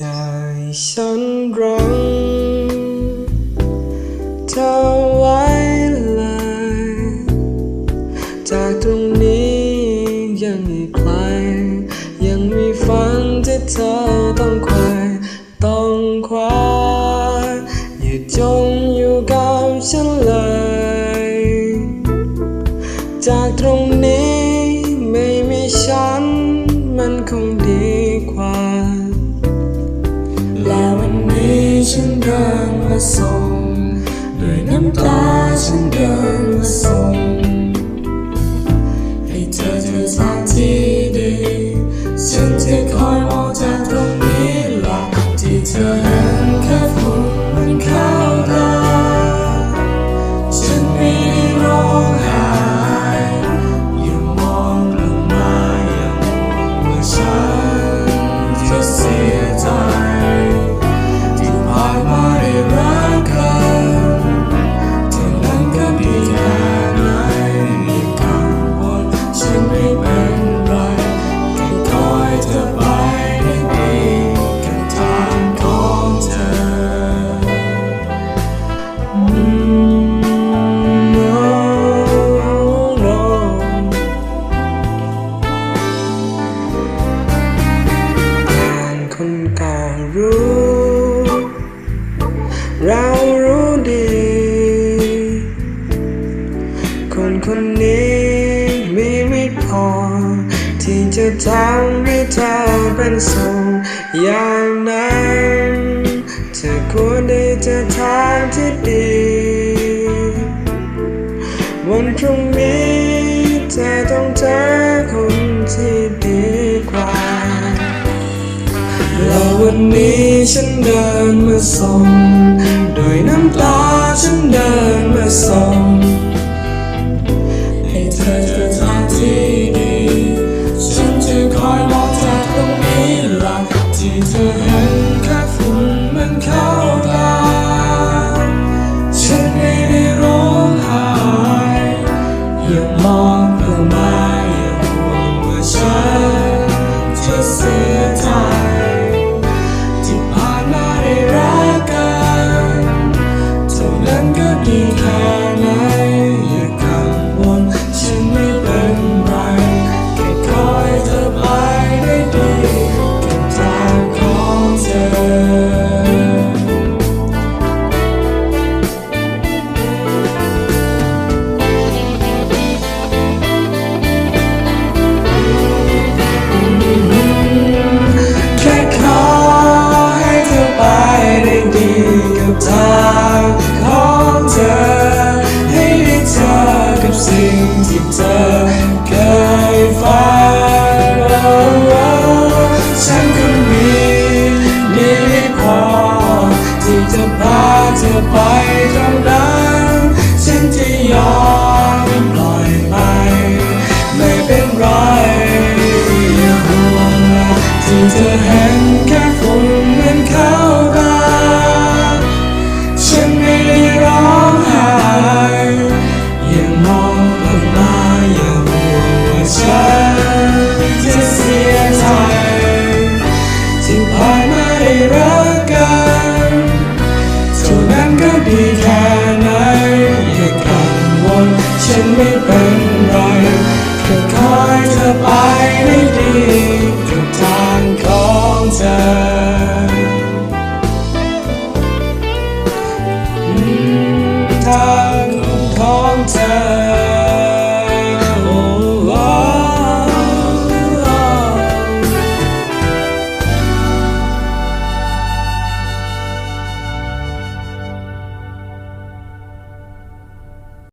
อยาให้ฉันรังเธอไว้เลย จากตรงนี้ยังอีกไกล ยังมีฝันที่เธอต้องคอยต้องคว้าอย่าจงอยู่กับฉันเลย จากตรงนี้ไม่มีฉันมันคง เดินมาส่งด้วยน้ำตาฉันเดินมาส่งให้เธอเจอทางที่ รู้ เรารู้ดี คนคนนี้มีไม่พอ ที่จะทำให้เธอเป็นสุขอย่างนั้นเธอควรได้เจอทางที่ดี วันพรุ่งนี้เธอต้องเจอคนที่ดี นนี้ฉันเดินมาส่งด้วยน้ำตาฉันเดินมาส่งให้เธอเจอทางที่ดี ฉันจะคอยมองจากตรงนี้หลักที่เธอเห็นแค่ฝุ่นมันเข้าตาฉันไม่ได้ร้องไห้อย่ามองลงมาอย่าห่วงว่าฉันจะเสีย กี่แค่ไหน สิ่ นั้น